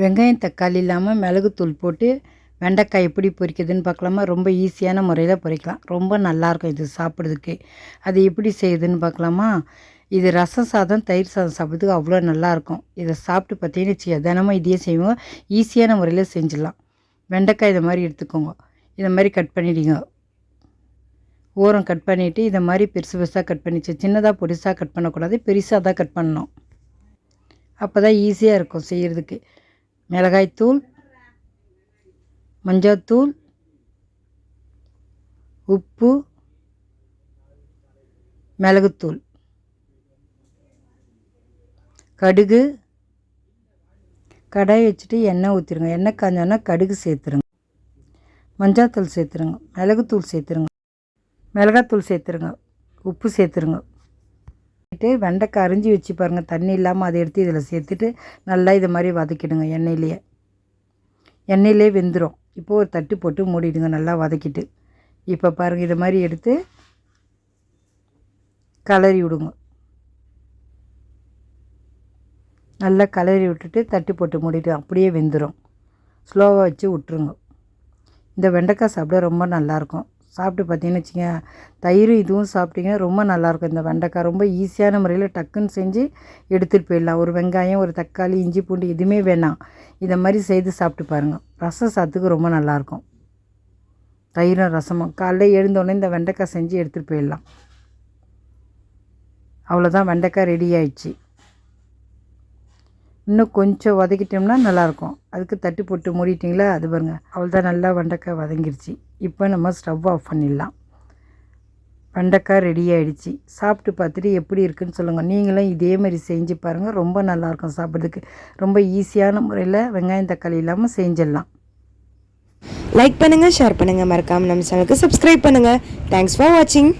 வெங்காயம் தக்காளி இல்லாமல் மிளகுத்தூள் போட்டு வெண்டைக்காய் எப்படி பொரிக்கிறதுன்னு பார்க்கலாமா? ரொம்ப ஈஸியான முறையில் பொரிக்கலாம். ரொம்ப நல்லாயிருக்கும் இது சாப்பிட்றதுக்கு. அது எப்படி செய்யுதுன்னு பார்க்கலாமா? இது ரசம் சாதம் தயிர் சாதம் சாப்பிட்றதுக்கு அவ்வளோ நல்லாயிருக்கும் இதை சாப்பிட்டு பார்த்தீங்கன்னு வச்சுக்க தினமும் இதையே செய்வோம். ஈஸியான முறையில் செஞ்சிடலாம். வெண்டைக்காய் இதை மாதிரி எடுத்துக்கோங்க. இதை மாதிரி கட் பண்ணிவிடுங்க ஓரம் கட் பண்ணிவிட்டு இதை மாதிரி பெருசு பெருசாக கட் பண்ணிச்சு. சின்னதாக பொடிசாக கட் பண்ணக்கூடாது பெருசாக தான் கட் பண்ணணும். அப்போ தான் ஈஸியாக இருக்கும் செய்கிறதுக்கு மிளகாய்த்தூள் மஞ்சத்தூள் உப்பு மிளகுத்தூள். கடுகு கடாய் வச்சுட்டு எண்ணெய் ஊற்றிடுங்க எண்ணெய் காஞ்சோன்னா கடுகு சேர்த்துருங்க. மஞ்சாத்தூள் சேர்த்துருங்க. மிளகுத்தூள் சேர்த்துருங்க. மிளகாத்தூள் சேர்த்துருங்க. உப்பு சேர்த்துருங்க. வதக்கிட்டு வெண்டைக்காய் அரிஞ்சு வச்சு பாருங்கள் தண்ணி இல்லாமல் அதை எடுத்து இதில் சேர்த்துட்டு நல்லா இது மாதிரி வதக்கிடுங்க எண்ணெயிலேயே. எண்ணெயிலே வெந்துடும் இப்போது ஒரு தட்டு போட்டு மூடிடுங்க நல்லா வதக்கிட்டு. இப்போ பாருங்கள் இது மாதிரி எடுத்து கலரி விடுங்க. நல்லா கலரி விட்டுட்டு தட்டு போட்டு மூடிட்டு அப்படியே வெந்துடும் ஸ்லோவாக வச்சு விட்ருங்க இந்த வெண்டைக்காய் சாப்பிட ரொம்ப நல்லாயிருக்கும் சாப்பிட்டு பார்த்தீங்கன்னு வச்சுங்க தயிர் இதுவும் சாப்பிட்டீங்கன்னா ரொம்ப நல்லாயிருக்கும். இந்த வெண்டைக்காய் ரொம்ப ஈஸியான முறையில் டக்குன்னு செஞ்சு எடுத்துகிட்டு போயிடலாம். ஒரு வெங்காயம் ஒரு தக்காளி இஞ்சி பூண்டு எதுவுமே வேணாம். இதை மாதிரி செய்து சாப்பிட்டு பாருங்கள் ரசம் சாத்துக்கு ரொம்ப நல்லாயிருக்கும். தயிரும் ரசமும். காலைல எழுந்தோடனே இந்த வெண்டைக்காய் செஞ்சு எடுத்துகிட்டு போயிடலாம். அவ்வளோதான். வெண்டைக்காய் ரெடி ஆயிடுச்சு. இன்னும் கொஞ்சம் வதக்கிட்டோம்னா நல்லாயிருக்கும். அதுக்கு தட்டு போட்டு மூடிட்டிங்களா? அது பாருங்கள் அவ்வளோதான். நல்லா வெண்டைக்காய் வதங்கிருச்சு. இப்போ நம்ம ஸ்டவ் ஆஃப் பண்ணிடலாம். வெண்டைக்காய் ரெடி ஆகிடுச்சி சாப்பிட்டு பார்த்துட்டு எப்படி இருக்குதுன்னு சொல்லுங்கள் நீங்களும் இதே மாதிரி செஞ்சு பாருங்கள் ரொம்ப நல்லாயிருக்கும் சாப்பிட்றதுக்கு. ரொம்ப ஈஸியான முறையில் வெங்காயம் தக்காளி இல்லாமல் செஞ்சிடலாம். லைக் பண்ணுங்கள் ஷேர் பண்ணுங்கள் மறக்காமல் நம்ம சேனலுக்கு சப்ஸ்கிரைப் பண்ணுங்கள் தேங்க்ஸ் ஃபார் வாட்சிங்